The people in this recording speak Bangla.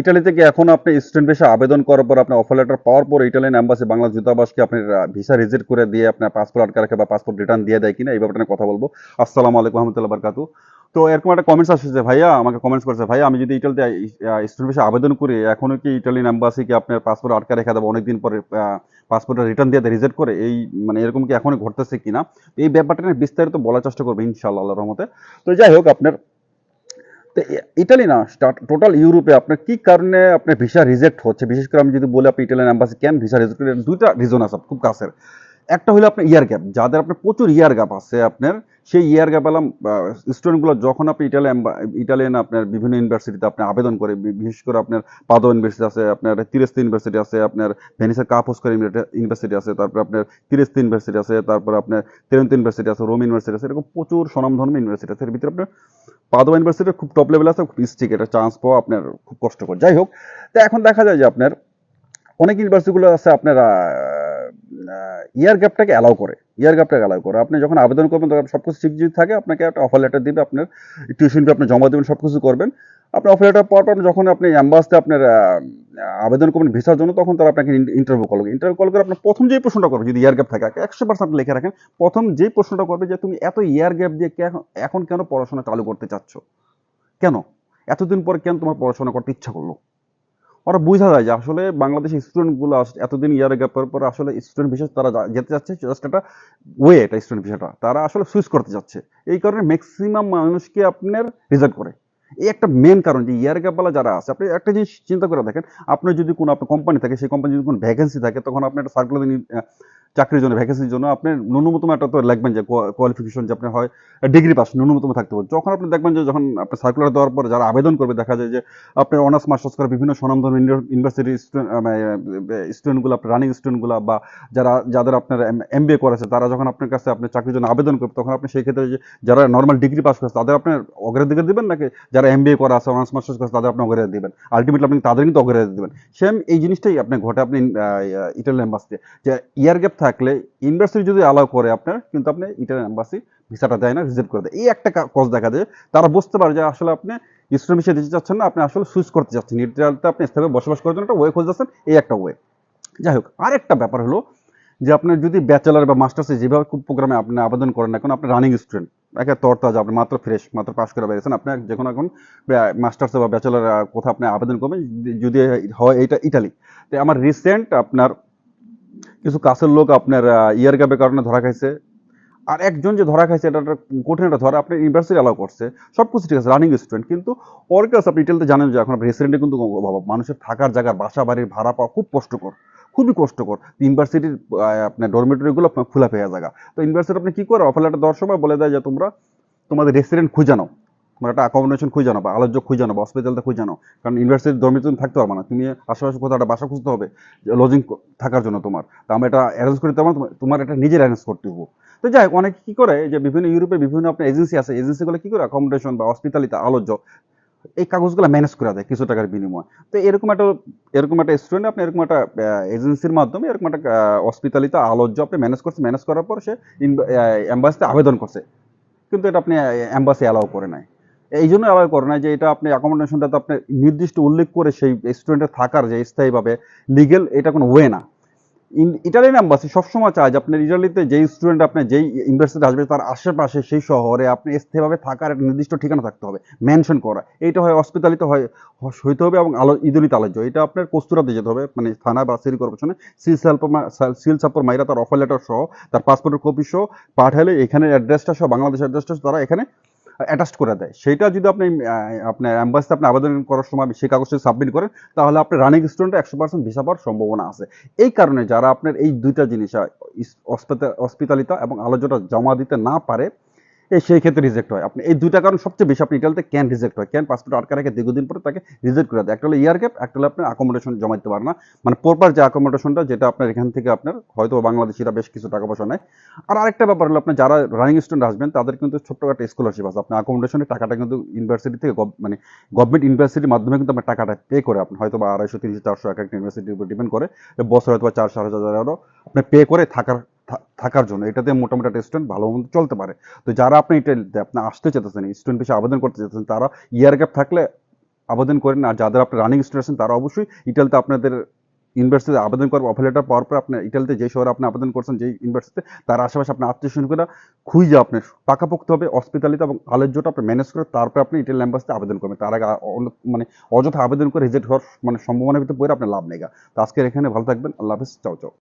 ইটালি থেকে এখন আপনি স্টুডেন্ট ভিসা আবেদন করার পর আপনার অফার লেটার পাওয়ার পর ইটালিয়ান এম্বাসি বাংলা দূতাবাসকে আপনার ভিসা রিজেক্ট করে দিয়ে আপনার পাসপোর্ট আটকে রাখে বা পাসপোর্ট রিটার্ন দিয়ে দেয় কিনা এই ব্যাপারে কথা বলব। আসসালামু আলাইকুম রহমতুল্লাহ বারকাতু তো এরকম একটা কমেন্টস আসছে ভাইয়া, আমাকে কমেন্টস করেছে, ভাইয়া, আমি যদি ইটালিতে স্টুডেন্ট ভিসা আবেদন করি, এখনও কি ইটালিয়ান এম্বাসি কি আপনার পাসপোর্ট আটকে রেখে দেবো? অনেকদিন পরে পাসপোর্টটা রিটার্ন দিয়ে রিজেক্ট করে? এই মানে এরকম কি এখনই ঘটতেছে কিনা? এই ব্যাপারটা নিয়ে বিস্তারিত বলার চেষ্টা করব ইনশাআল্লাহ আল্লাহর রহমতে। তো যাই হোক, আপনার তো ইটালি না টোটাল ইউরোপে আপনার কি কারণে আপনার ভিসা রিজেক্ট হচ্ছে? বিশেষ করে আমি যদি বলি, আপনি ইটালিয়ান এম্বাসি, কেন ভিসা রিজেক্ট দুইটা রিজন আছে, খুব কাছের। একটা হলো আপনার ইয়ার গ্যাপ যাদের আপনার প্রচুর ইয়ার গ্যাপ আছে আপনার, সেই ইয়ার গ্যাপ এলাম স্টুডেন্টগুলো যখন আপনি ইটালিয়ান ইটালিয়ান আপনার বিভিন্ন ইউনিভার্সিটিতে আপনি আবেদন করে বিশেষ করে আপনার পাদো ইউনিভার্সিটি আছে, আপনার তিরেস্তি ইউনিভার্সিটি আছে, আপনার ভেনিসের কাপোস্কার ইউনিভার্সিটি আছে, তারপর আপনার তিরেস্তি ইউনিভার্সিটি আছে, তারপর আপনার তেরেন্তো ইউনিভার্সিটি আছে রোম ইউনিভার্সিটি আছে, এরকম প্রচুর স্বনামধর্মী ইউনিভার্সিটি আছে। এর ভিতরে আপনার পাদো ইউনিভার্সিটির খুব টপ লেভেল আছে, খুব স্টিক এটা চান্স পাওয়া আপনার খুব কষ্টকর। যাই হোক, তো এখন দেখা যায় যে আপনার অনেক ইউনিভার্সিটিগুলো আছে আপনার ইয়ার গ্যাপটাকে অ্যালাউ করে। ইয়ার গ্যাপটাকে অ্যালাউ করে। আপনি যখন আবেদন করবেন, তখন সব কিছু ঠিক যদি থাকে, আপনাকে একটা অফার লেটার দিবে, আপনার টিউশন আপনি জমা দেবেন সব কিছু করবেন। আপনি অফার লেটার পাওয়ার পর যখন আপনি অ্যাম্বাসতে আপনার আবেদন করবেন ভিসার জন্য, তখন তারা আপনাকে ইন্টারভিউ কল করবে। ইন্টারভিউ কল করে আপনার প্রথম যেই প্রশ্নটা করবে, যদি ইয়ার গ্যাপ থাকে একশো পার্সেন্ট লিখে রাখেন, প্রথম যেই প্রশ্নটা করবে যে, তুমি এত ইয়ার গ্যাপ দিয়ে এখন কেন পড়াশোনা চালু করতে চাচ্ছ? কেন? এতদিন পরে কেন তোমার পড়াশোনা করতে ইচ্ছা করল? ওরা বোঝা যায় যে আসলে বাংলাদেশের স্টুডেন্টগুলো এতদিন ইয়ার গ্যাপের পর আসলে স্টুডেন্ট ভিসা তারা যেতে যাচ্ছে জাস্ট একটা ওয়ে এটা স্টুডেন্ট ভিসাটা তারা আসলে সুইচ করতে যাচ্ছে এই কারণে ম্যাক্সিমাম মানুষকে আপনার রিজার্ভ করে। এই একটা মেন কারণ যে ইয়ার গ্যাপওয়ালা যারা আছে, আপনি একটা জিনিস চিন্তা করে দেখেন, আপনার যদি কোনো, আপনার কোম্পানি থাকে, সেই কোম্পানি যদি কোনো ভ্যাকেন্সি থাকে, তখন আপনি একটা সার্কুলার চাকরির জন্য ভ্যাকেন্সির জন্য আপনি ন্যূনতম একটা তো লিখবেন যে কোয়ালিফিকেশন যে আপনার হয় ডিগ্রি পাস ন্যূনতম থাকতে হবে। যখন আপনি দেখবেন যে যখন আপনি সার্কুলার দেওয়ার পর যারা আবেদন করবে, দেখা যায় যে আপনার অনার্স মাস্টার্স করে বিভিন্ন স্বনামধন্য ইউনিভার্সিটি স্টুডেন্টগুলো আপনার রানিং স্টুডেন্টগুলো বা যারা, যাদের আপনার এম বি এ করেছে, তারা যখন আপনার কাছে আপনার চাকরির জন্য আবেদন করবে, তখন আপনি সেই ক্ষেত্রে যারা নর্মাল ডিগ্রি পাস করেছে, তাদের আপনার অগ্রাধিকার দিবেন নাকি? যারা এম বি এ করা আছে অনার্স মাস্টার্স করেছে, তাদের আপনি অগ্রাধিকার দিবেন। আলটিমেটলি আপনি তাদের কিন্তু অগ্রাধিকার দিবেন। সেম এই জিনিসটাই আপনি ঘটে আপনি ইটালিয়ান এম্বাসিতে যে ইয়ার গ্যাপ থাকলে ইউনিভার্সিটি যদি অ্যালাউ করে আপনার, কিন্তু আপনি ইটালিয়ান এম্বাসি ভিসাটা দেয় না রিজেক্ট করে দেয়। এই একটা কজ দেখা যায় তারা বুঝতে পারে যে আসলে আপনি স্টুডেন্ট ভিসা দিতে চাচ্ছেন না, আপনি আসলে সুইচ করতে চাচ্ছেন। ইটালিতে আপনি স্থায়ী বসবাস করার জন্য একটা ওয়ে খুঁজে যাচ্ছেন এই একটা ওয়ে যাই হোক, আরেকটা ব্যাপার হলো যে আপনার যদি ব্যাচেলার বা মাস্টার্সে যেভাবে প্রোগ্রামে আপনি আবেদন করেন এখন আপনি রানিং স্টুডেন্ট একে তরতাজা, আপনি মাত্র ফ্রেশ মাত্র পাশ করে বেরিয়েছেন। আপনি যে কোনো এখন মাস্টার্সে বা ব্যাচেলার কোথাও আপনি আবেদন করবেন, যদি হয় এইটা ইটালি তো আমার রিসেন্ট আপনার কিছু কাছের লোক আপনার ইয়ার গ্যাপের কারণে ধরা খাইছে। আর একজন যে ধরা খাইছে, এটা একটা কঠিন একটা ধরা, আপনি ইউনিভার্সিটি অ্যালাউ করছে সব কিছু ঠিক আছে রানিং স্টুডেন্ট কিন্তু ওর কাছে আপনি ইটালিতে জানেন যে এখন রেসিডেন্টে কিন্তু মানুষের থাকার জায়গার বাসা বাড়ির ভাড়া পাওয়া খুব কষ্টকর, খুবই কষ্টকর। ইউনিভার্সিটির আপনার ডরমেটরিগুলো আপনার খোলা পেয়ে জায়গা। তো ইউনিভার্সিটি আপনি কি করে অফার লেটার দেওয়ার সময় বলে দেয় যে তোমরা তোমাদের খুঁজে নাও? তোমরা একটা অ্যাকোমোডেশন খুঁজে নাও বা আলোচ্য খুঁজে নাও বা হসপিটালটা খুঁজে নাও। কারণ ইউনিভার্সিটির ডরমেটরি থাকতে পারবে না। তুমি আশেপাশে কোথাও একটা বাসা খুঁজতে হবে লজিং থাকার জন্য তোমার। তা আমরা এটা অ্যারেঞ্জ করে পারব তোমার এটা নিজের অ্যারেঞ্জ করতে হবে। তো যাই হোক, অনেকে কি করে, যে বিভিন্ন ইউরোপে বিভিন্ন আপনার এজেন্সি আছে এজেন্সিগুলো কি করে? অ্যাকোমোডেশন বা হসপিটালিতে আলোচ্য, এই কাগজগুলো ম্যানেজ করে দেয় কিছু টাকার বিনিময়। তো এরকম একটা এরকম একটা স্টুডেন্ট আপনি এরকম একটা এজেন্সির মাধ্যমে এরকম একটা হসপিটালিতে আলোচ্য আপনি ম্যানেজ করছে। ম্যানেজ করার পর সে এম্বাসিতে আবেদন করছে। কিন্তু এটা আপনি এম্বাসি অ্যালাউ করে নাই। এই জন্য অ্যালাউ করে না যে এটা আপনি অ্যাকোমোডেশনটা তো আপনি নির্দিষ্ট উল্লেখ করে সেই স্টুডেন্টের থাকার যে স্থায়ীভাবে লিগেল এটা কোনো ওয়ে না। ইটালিয়ান এম্বাসি সবসময় চায় যে আপনার ইটালিতে যেই স্টুডেন্ট আপনি যেই ইউনিভার্সিটি আসবে তার আশেপাশে সেই শহরে আপনি স্থায়ীভাবে থাকার একটা নির্দিষ্ট ঠিকানা থাকতে হবে মেনশন করা। এইটা হয় হসপিটালিতে হয়, হইতে হবে এবং আলো ইদুলিত আলোচ্য এটা আপনার কস্তুরাতে যেতে হবে মানে থানা বা সিটি কর্পোরেশনে। সিল সাল্প সিল সাপ্পর মাইরা তার অফার লেটার সহ, তার পাসপোর্টের কপি সহ পাঠালে এখানে অ্যাড্রেসটা সহ, বাংলাদেশের অ্যাড্রেসটা তারা এখানে অ্যাটাচ করে দেয়। সেটা যদি আপনি আপনার অ্যাম্বাসিতে আপনি আবেদন করার সময় সেই কাগজটি সাবমিট করেন, তাহলে আপনার রানিং স্টুডেন্ট একশো পার্সেন্ট ভিসা পাওয়ার সম্ভাবনা আছে। এই কারণে যারা আপনার এই দুইটা জিনিস অস্পিতালিতা এবং আলোচনা জমা দিতে না পারে সেই ক্ষেত্রে রিজেক্ট হয়। আপনি এই দুইটা কারণ সবচেয়ে বেশি আপনি ইটালিতে ক্যান রিজেক্ট হয়। ক্যান পাসপোর্ট আটকা রেখে দীর্ঘদিন পরে তাকে রিজেক্ট করে দেয়। একটা হলো ইয়ার গ্যাপ একটা হলো আপনার অ্যাকোমোডেশন জমা দিতে পারে না। মানে প্রপার যে অ্যাকোমোডেশনটা যেটা আপনার এখান থেকে আপনার হয়তো বাংলাদেশিরা বেশ কিছু টাকা পয়সা নেয়। আর আরেকটা ব্যাপার হলো আপনার যারা রানিং স্টুডেন্ট আসবেন, তাদের কিন্তু ছোট্ট একটা স্কলারশিপ আছে। আপনার অ্যাকোমোডেশনের টাকাটা কিন্তু ইউনিভার্সিটি থেকে মানে গভর্নমেন্ট ইউনিভার্সিটির মাধ্যমে কিন্তু আপনার টাকাটা পে করে আপনি হয়তো বা আড়াইশো, তিনশো, চারশো এক একটা ইউনিভার্সিটির উপর ডিপেন্ড করে। বছর হয়তো বা চার সাড়ে চার হাজারও আপনি পে করে থাকার থাকার জন্য। এটাতে মোটামুটি একটা স্টুডেন্ট ভালো মন্দ চলতে পারে। তো যারা আপনি এটা আপনি আসতে চাইতেছেন স্টুডেন্ট হিসেবে আবেদন করতে চাইতেছেন, তারা ইয়ার গ্যাপ থাকলে আবেদন করেন। আর যাদের আপনার রানিং স্টুডেন্ট আছেন, তারা অবশ্যই ইটালিতে আপনাদের ইউনিভার্সিটিতে আবেদন করব। অফার লেটার পাওয়ার পর আপনি ইটালিতে যে শহরে আপনি আবেদন করছেন যে ইউনিভার্সিটিতে তার আশেপাশে আপনি আত্মীয় স্বজন করে খুঁজে আপনি পাকাপোক্ত হবে হসপিটালিতে এবং আলোচ্যটা আপনি ম্যানেজ করে, তারপরে আপনি ইটালি অ্যাম্বাসিতে আবেদন করবেন। তার আগে মানে অযথা আবেদন করে রিজেক্ট হওয়ার মানে সম্ভাবনার ভিতরে পড়ে আপনার লাভ নেই তো আজকের এখানে ভালো থাকবেন। আল্লাহ হাফিজ। চাও চাও।